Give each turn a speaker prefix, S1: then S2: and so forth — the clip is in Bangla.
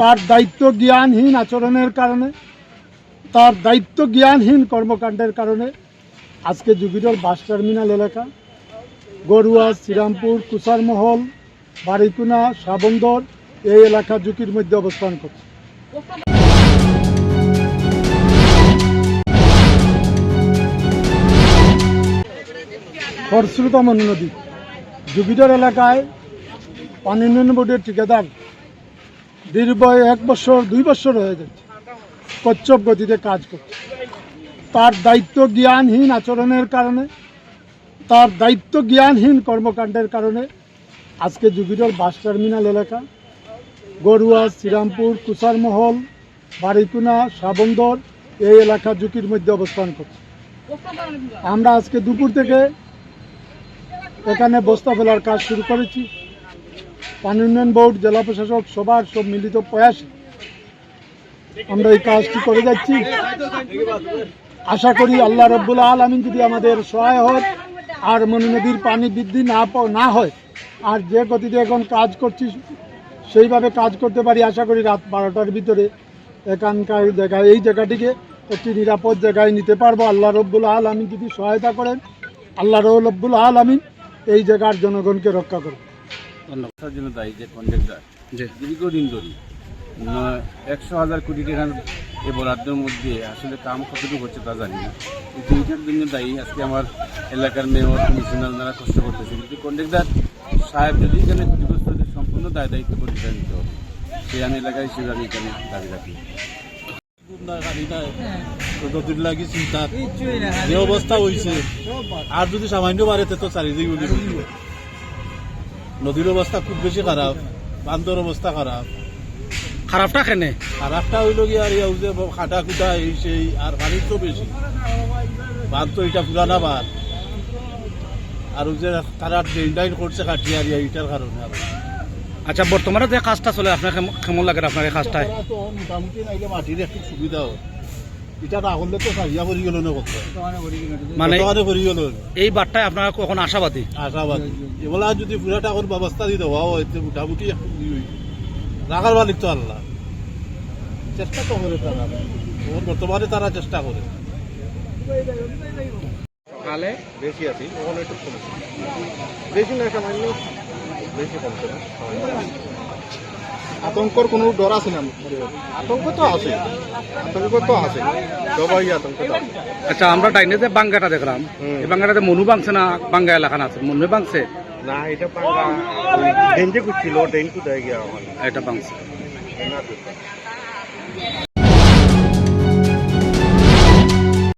S1: তার দায়িত্ব জ্ঞানহীন আচরণের কারণে, তার দায়িত্ব জ্ঞানহীন কর্মকাণ্ডের কারণে, আজকে জুবিরর বাস টার্মিনাল এলাকা, গরুয়া, শ্রীরামপুর কুসারমহল বাড়িকুনা সাবন্দর, এই এলাকা ঝুঁকির মধ্যে অবস্থান করছে। খরস্রোতামণি নদী জুবিডর এলাকায় পানি উন্নয়ন বোর্ডের ঠিকাদার দীর্ঘ এক বছর, দুই বছর হয়ে যাচ্ছে কচ্ছপ গতিতে কাজ করছে। তার দায়িত্ব জ্ঞানহীন আচরণের কারণে, তার দায়িত্ব জ্ঞানহীন কর্মকাণ্ডের কারণে, আজকে জুবিডর বাস টার্মিনাল এলাকা, গরুয়া, শ্রীরামপুর কুসারমহল বাড়িকুনা সাবন্দর, এই এলাকা ঝুঁকির মধ্যে অবস্থান করছে। আমরা আজকে দুপুর থেকে এখানে বস্তা ফেলার কাজ শুরু করেছি। পানি উন্নয়ন বোর্ড, জেলা প্রশাসক, সবার সব মিলিত প্রয়াসে আমরা এই কাজটি করে যাচ্ছি। আশা করি আল্লাহ রব্বুল আলমিন যদি আমাদের সহায় হয় আর মনি নদীর পানি বৃদ্ধি না না হয়, আর যে গতিতে এখন কাজ করছি, সেইভাবে কাজ করতে পারি, আশা করি রাত বারোটার ভিতরে এখানকার জায়গায় এই জায়গাটিকে একটি নিরাপদ জায়গায় নিতে পারব। আল্লাহ রব্বুল আলমিন যদি সহায়তা করেন, আল্লাহ রব্বুল আলমিন এই জায়গার জনগণকে রক্ষা করবে
S2: ধন্যবাদ। জন্য দায়ী যে কন্ট্রাক্টর
S3: জি।
S2: দীর্ঘদিন ধরে একশো হাজার কোটি টাকার এই বরাদ্দের মধ্যে আসলে কাম কতটুকু হচ্ছে তা জানি না। কিন্তু এইটার জন্য দায়ী আজকে আমার এলাকার মেয়র কমিশনার যারা কষ্ট করতেছে কিন্তু কন্ট্রাক্টর সাহেব যদি এখানে ক্ষতিগ্রস্তদের সম্পূর্ণ দায় দায়িত্ব কন্ট্রাক্টর নিতে হবে সেই আমি এলাকায় হিসেবে আমি এখানে দাবি রাখি।
S4: চিন্তা যে অবস্থা হয়েছে আর যদি সামান্য বাড়িতে তো চারিদিকে নদীর অবস্থা খুব বেশি খারাপ বান্দর অবস্থা খারাপ।
S3: খারাপটা কেনে?
S4: খারাপটা হইল কি আর ইয়া যে খাটা খুটা এই সেই আর পানির তো বেশি। বাঁধ তো এটা পুরানা বাঁধ। আর যে তারা ড্রেন ডাইন করছে কাটিয়ে আর এটার কারণে আর
S3: আচ্ছা বর্তমানে যে কাজটা চলে আপনার কেমন- লাগে আপনার এই কাজটায়?
S4: মোটামুটি নাইলে মাটির একটু সুবিধা হয় এটা না তো সারিয়া করি গেল না কত?
S3: মানে
S4: মানে গেল।
S3: এই বারটায় আপনারা কখন আশাবাদী?
S4: আশাবাদ। এগুলা যদি পুরা টাকার ব্যবস্থা দিতে হওয়া হয় তো মোটামুটি। রাখার মালিক তো আল্লাহ। চেষ্টা তো করে তারা। বর্তমানে তারা চেষ্টা করে।
S3: সকালে
S5: বেশি আছি ওখানে একটু কমেছে। বেশি না সামান্য বেশি কমছে। না আতঙ্কর কোনো ডর আছে না? আতঙ্ক তো আছে। আতঙ্ক তো আছে। সবাই আতঙ্ক
S3: আচ্ছা আমরা ডাইনে যে বাঙ্গাটা দেখলাম এই বাঙ্গাটাতে মনু বাংছে না বাঙ্গা এলাকা আছে? মনু বাংছে?
S5: না এটা পাঙ্গা ডেঞ্জে করছিল ডেন কোথায় গিয়া
S3: এটা বাংছে।
S5: না।